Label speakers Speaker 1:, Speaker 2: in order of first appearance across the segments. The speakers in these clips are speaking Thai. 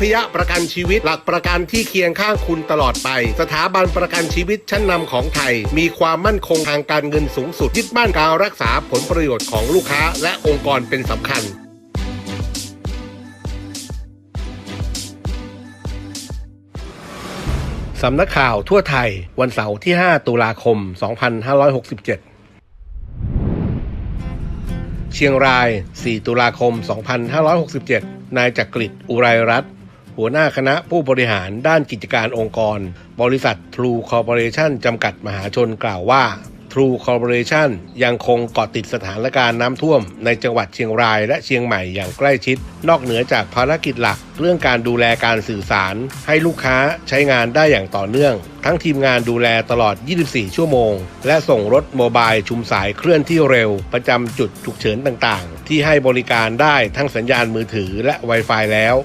Speaker 1: ทยประกันชีวิต หลักประกันที่เคียงข้างคุณตลอดไป สถาบันประกันชีวิตชั้นนำของไทย มีความมั่นคงทางการเงินสูงสุดยึดมั่นการรักษาผลประโยชน์ของลูกค้า และองค์กรเป็นสำคัญสำนักข่าวทั่วไทย วันเสาร์ที่ 5 ตุลาคม 2567เชียงราย 4 ตุลาคม 2567 นายจักริดอุไรรัตน์ หัวหน้าคณะผู้บริหารด้านกิจการองค์กร บริษัท True Corporation จำกัดมหาชนกล่าวว่า True Corporation ยังคงเกาะติดสถานการณ์น้ำท่วม ในจังหวัดเชียงรายและเชียงใหม่อย่างใกล้ชิด นอกเหนือจากภารกิจหลัก เรื่องการดูแลการสื่อสาร ให้ลูกค้าใช้งานได้อย่างต่อเนื่อง ทั้งทีมงานดูแลตลอด 24 ชั่วโมง และส่งรถโมบายชุมสายเคลื่อนที่เร็ว ประจำจุดฉุกเฉินต่างๆ ที่ให้บริการได้ทั้งสัญญาณมือถือและ Wi-Fi แล้ว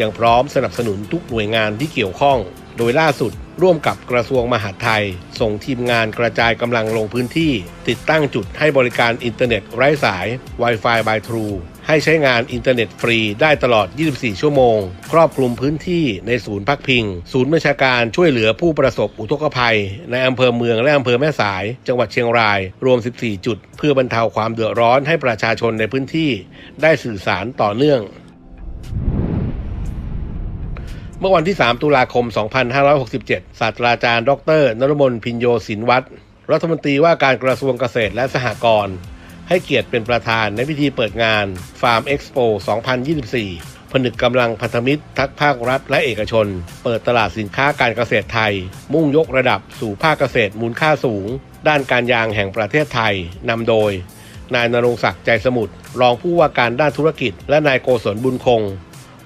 Speaker 1: ยังพร้อมสนับสนุนทุกหน่วยงานที่เกี่ยวข้อง โดยล่าสุดร่วมกับกระทรวงมหาดไทย ส่งทีมงานกระจายกำลังลงพื้นที่ ติดตั้งจุดให้บริการอินเทอร์เน็ตไร้สาย Wi-Fi by True ให้ใช้งานอินเทอร์เน็ตฟรีได้ตลอด 24 ชั่วโมง ครอบคลุมพื้นที่ในศูนย์พักพิง ศูนย์บัญชาการช่วยเหลือผู้ประสบอุทกภัย ในอำเภอเมืองและอำเภอแม่สาย จังหวัดเชียงราย รวม 14 จุด เพื่อบรรเทาความเดือดร้อนให้ประชาชนในพื้นที่ ได้สื่อสารต่อเนื่อง เมื่อวันที่ 3 ตุลาคม 2567 ศาสตราจารย์ ดร นรมนพินโยศินวัตรรัฐมนตรีว่าการกระทรวงเกษตรและสหกรณ์ให้เกียรติเป็นประธานในพิธีเปิดงาน Farm Expo 2024 ผนึกกำลังพันธมิตรทักภาครัฐและเอกชน เปิดตลาดสินค้าการเกษตรไทย มุ่งยกระดับสู่ภาคเกษตรมูลค่าสูง ด้านการยางแห่งประเทศไทยนำโดย นายนรงศักดิ์ใจสมุทรรองผู้ว่าการด้านธุรกิจ และนายโกศลบุญคง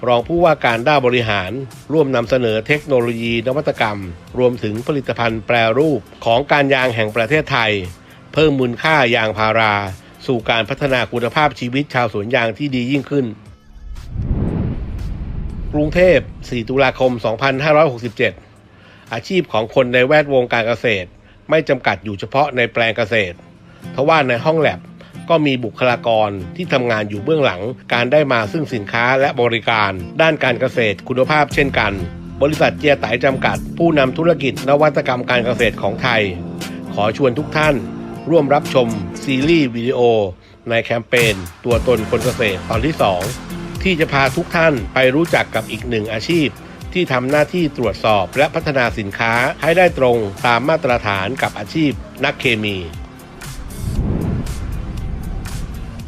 Speaker 1: รองผู้ว่าการด้านบริหาร ร่วมนำเสนอเทคโนโลยีนวัตกรรม รวมถึงผลิตภัณฑ์แปรรูปของการยางแห่งประเทศไทย เพิ่มมูลค่ายางพารา สู่การพัฒนาคุณภาพชีวิตชาวสวนยางที่ดียิ่งขึ้น กรุงเทพ 4 ตุลาคม 2567 อาชีพของคนในแวดวงการเกษตร ไม่จำกัดอยู่เฉพาะในแปลงเกษตรทว่าในห้องแลบ ก็มีบุคลากรที่ทำงานอยู่เบื้องหลัง การได้มาซึ่งสินค้าและบริการ ด้านการเกษตรคุณภาพเช่นกัน บริษัทเจียไตจำกัด ผู้นำธุรกิจนวัตกรรมการเกษตรของไทย ขอชวนทุกท่าน ร่วมรับชมซีรีส์วิดีโอ ในแคมเปญตัวตนคนเกษตรตอนที่ 2 ที่จะพาทุกท่านไปรู้จักกับอีกหนึ่งอาชีพที่ทำหน้าที่ตรวจสอบและพัฒนาสินค้าให้ได้ตรงตามมาตรฐานกับอาชีพนักเคมี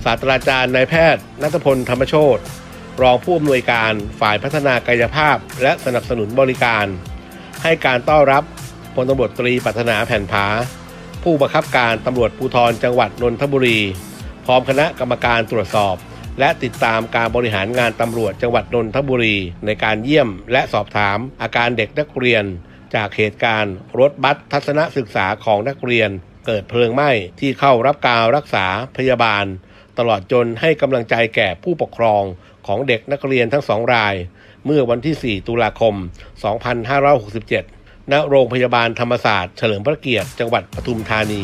Speaker 1: ศาสตราจารย์นายแพทย์นัทพลธรรมโชตรองผู้อำนวยการฝ่ายพัฒนากายภาพ และสนับสนุนบริการ ให้การต้อนรับพลตำรวจตรีปัฒนาแผ่นผา ผู้บังคับการตำรวจภูธรจังหวัดนนทบุรี พร้อมคณะกรรมการตรวจสอบ และติดตามการบริหารงานตำรวจจังหวัดนนทบุรี ในการเยี่ยมและสอบถามอาการเด็กนักเรียน จากเหตุการณ์รถบัสทัศนศึกษาของนักเรียน เกิดเพลิงไหม้ที่เข้ารับการรักษาพยาบาล ตลอดจนให้กำลังใจแก่ผู้ปกครองของเด็กนักเรียนทั้งสองราย เมื่อวันที่ 4 ตุลาคม 2567 ณ โรงพยาบาลธรรมศาสตร์เฉลิมพระเกียรติจังหวัดปทุมธานี